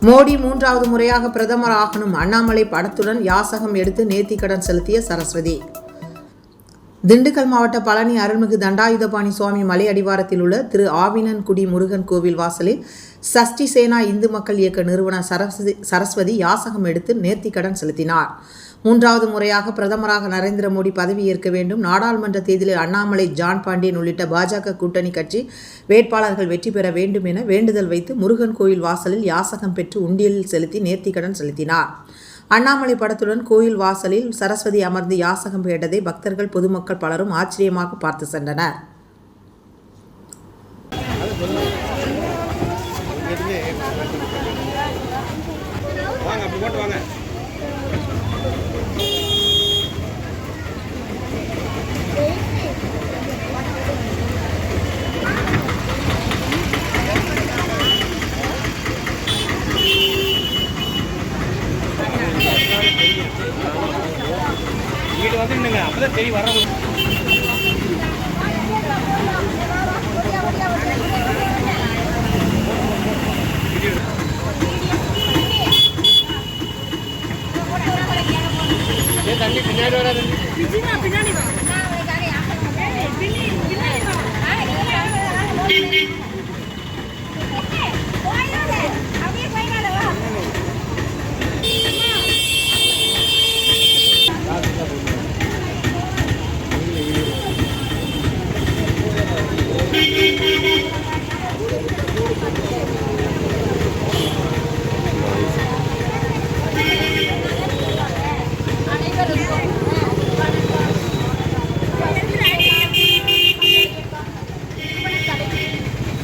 மோடி மூன்றாவது முறையாக பிரதமர் ஆகணும். அண்ணாமலை படத்துடன் யாசகம் எடுத்து நேர்த்திக்கடன் செலுத்திய சரஸ்வதி. திண்டுக்கல் மாவட்ட பழனி அருள்மிகு தண்டாயுதபாணி சுவாமி மலை அடிவாரத்தில் உள்ள திரு ஆவினன்குடி முருகன் கோவில் வாசலில் சஷ்டி சேனா இந்து மக்கள் இயக்க நிறுவனர் சரஸ்வதி சரஸ்வதி யாசகம் எடுத்து நேர்த்திக்கடன் செலுத்தினார். மூன்றாவது முறையாக பிரதமராக நரேந்திர மோடி பதவியேற்க வேண்டும். நாடாளுமன்ற தேர்தலில் அண்ணாமலை ஜான் பாண்டியன் உள்ளிட்ட பாஜக கூட்டணி கட்சி வேட்பாளர்கள் வெற்றி பெற வேண்டும் என வேண்டுதல் வைத்து முருகன் கோயில் வாசலில் யாசகம் பெற்று உண்டியலில் செலுத்தி நேர்த்திக்கடன் செலுத்தினார். அண்ணாமலை படத்துடன் கோயில் வாசலில் சரஸ்வதி அமர்ந்து யாசகம் கேட்டதை பக்தர்கள் பொதுமக்கள் பலரும் ஆச்சரியமாக பார்த்து சென்றனர். வீடு வந்து நின்னுங்க அப்பதான் சரி வர தண்ணி பின்னாடி வராது பின்னாடி வா பின்னாடி பின்னாடி வா அப்படியே போயிடாத வா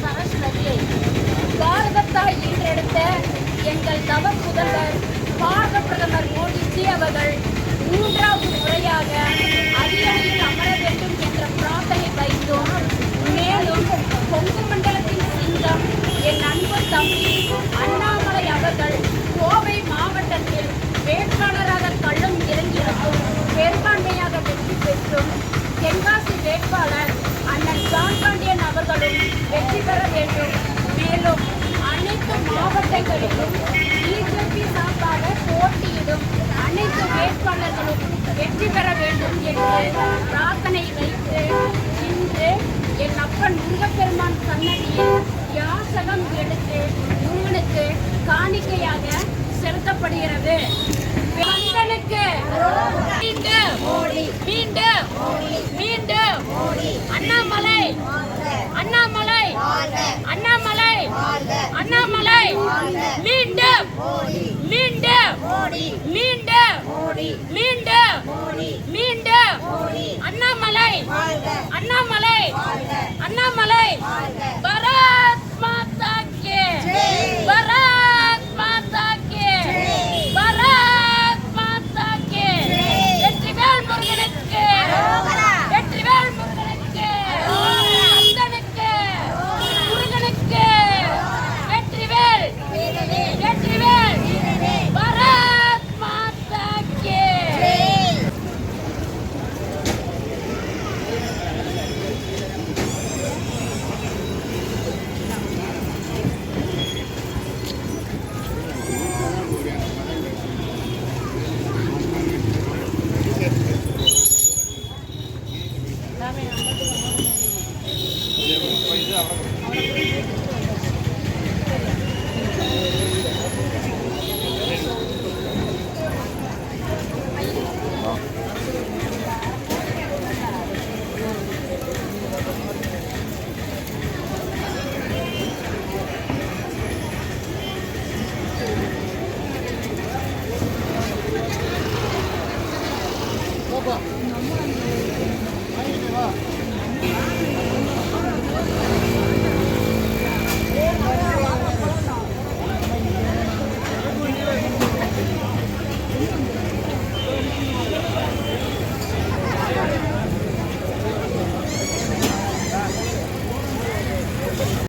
சரஸ்வதியை பாரதத்தால் ஈன்றெடுத்த எங்கள் தவ புதல்வர் பாரத பிரதமர் மோடிஜி அவர்கள் மூன்றாவது முறையாக அரியணையில் அமர வேண்டும் என்ற பிரார்த்தனை வைத்தோம். மேலும் கொங்கு மண்டலத்தின் சிங்கம் என் அன்பு தம்பி அண்ணாமலை அவர்கள் கோவை மாவட்டத்தில் வேட்பாளராக களம் இறங்கியிருக்கும். பெரும்பான்மையாக வெற்றி பெற்றும் தென்காசி வேட்பாளர் அண்ணன் ஜான் பாண்டியன் அவர்களும் வெற்றி பெற வேண்டும். மேலும் அனைத்து மாவட்டங்களிலும் அனைத்து வேட்பாளர்களும் வெற்றி பெற வேண்டும் என்று பிரார்த்தனை வைத்து இன்று என் அப்பன் முருகப்பெருமான் சன்னதியில் யாசகம் எடுத்து முருகனுக்கு காணிக்கையாக செலுத்தப்படுகிறது. மீண்டும் மீண்டும் மீண்டும் அண்ணாமலை அண்ணாமலை அண்ணாமலை அண்ணாமலை. மீண்டும் மீண்டும் மீண்டும் மீண்டும் மீண்டும் அண்ணாமலை. அண்ணாமலை. அண்ணாமலை. பரத் 何だろう?